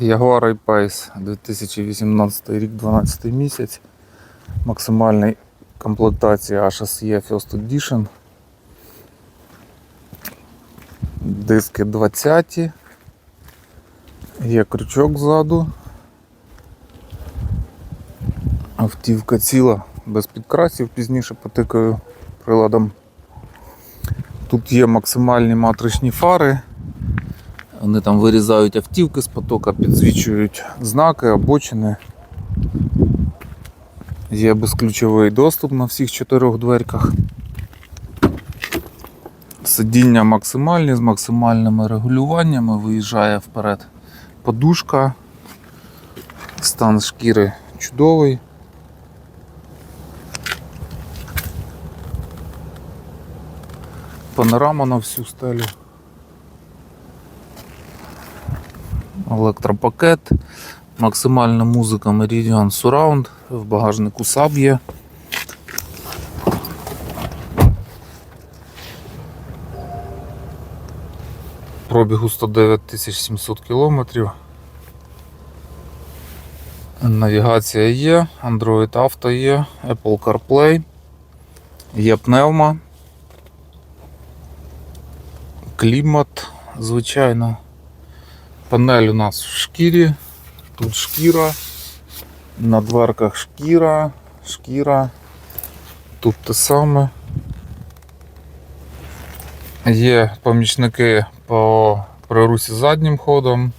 Jaguar I-Pace 2018 рік, 12 місяць. Максимальний комплектація HSE First Edition. Диски 20. Є крючок ззаду. Автівка ціла, без підкрасів, пізніше потикаю приладом. Тут є максимальні матричні фари. Вони там вирізають автівки з потока, підсвічують знаки, обочини. Є безключовий доступ на всіх чотирьох дверках. Сидіння максимальні з максимальними регулюваннями, виїжджає вперед подушка. Стан шкіри чудовий. Панорама на всю стелю. Електропакет, максимальна музика Meridian Surround, в багажнику саб є. Пробігу 109 700 кілометрів. Навігація є, Android Auto є, Apple CarPlay, є пневма, клімат, звичайно. Панель у нас в шкірі, тут шкіра, на дверках шкіра, шкіра, тут те саме. Є помічники по прирусі заднім ходом.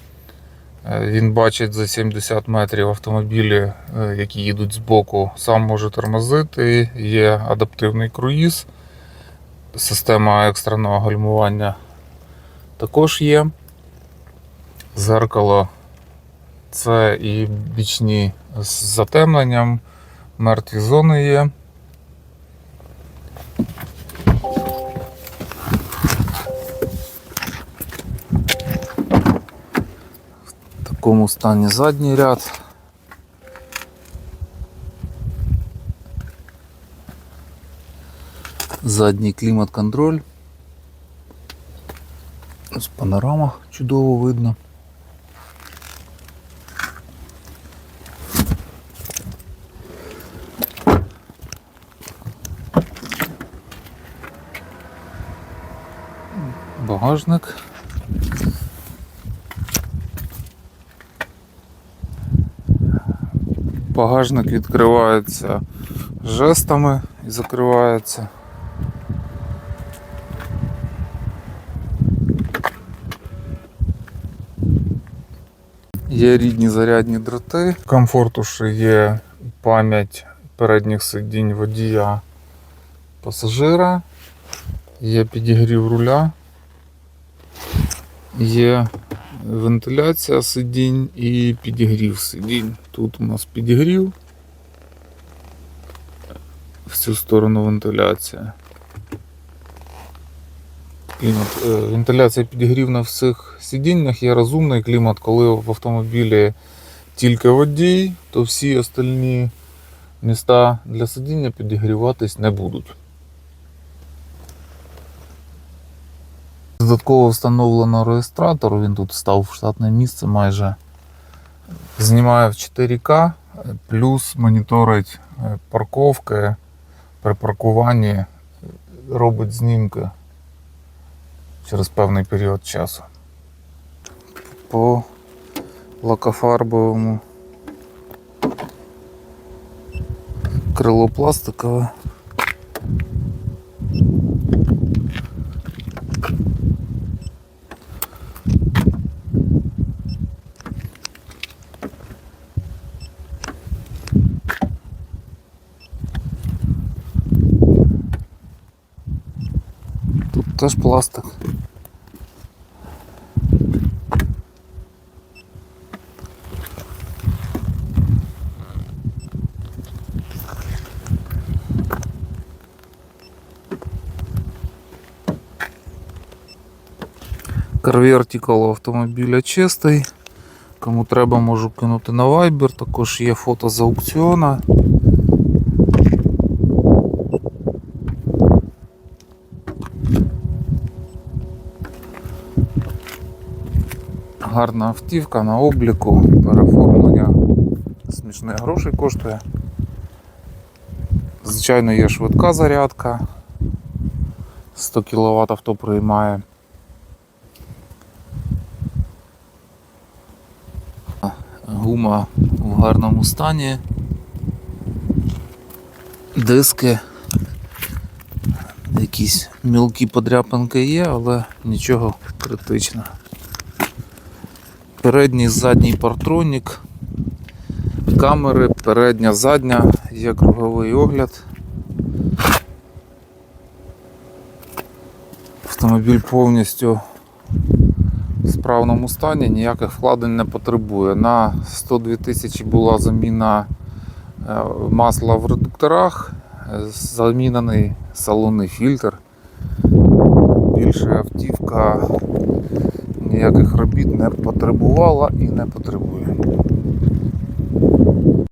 Е, Він бачить за 70 метрів автомобілі, е, які їдуть збоку, сам може тормозити. Є адаптивний круїз, система екстреного гальмування також є. Зеркало це і бічні з затемненням, мертві зони є. В такому стані задній ряд. Задній клімат-контроль. Ось панорама чудово видно. Багажник. Багажник відкривається жестами і закривається. Є рідні зарядні дроти. Ще є пам'ять передніх сидінь водія пасажира. Є підігрів руля, є вентиляція сидінь і підігрів сидінь. Тут у нас підігрів, в цю сторону вентиляція. Клімат. е, Вентиляція підігрів на всіх сидіннях є розумний клімат, коли в автомобілі тільки водій, то всі остальні міста для сидіння підігріватись не будуть. Додатково встановлено реєстратор, він тут став в штатне місце майже. Знімає в 4К, плюс моніторить е, парковки при паркуванні, робить знімки через певний період часу. По лакофарбовому крило пластикове. Теж пластик. Карвертикал автомобіля чистий. Кому треба, можу кинути на Viber. Також є фото з аукціона. Гарна автівка на обліку, переформлення смішних грошей коштує. Звичайно, є швидка зарядка. 100 кВт авто приймає. Гума в гарному стані. Диски. Якісь мілкі подряпинки є, але нічого критичного. Передній задній партронік, камери, передня, задня, є круговий огляд. Автомобіль повністю в справному стані, ніяких вкладень не потребує. На 102 тисячі була заміна е, масла в редукторах, замінений салонний фільтр. Більше автівка ніяких робіт не потребувала і не потребує.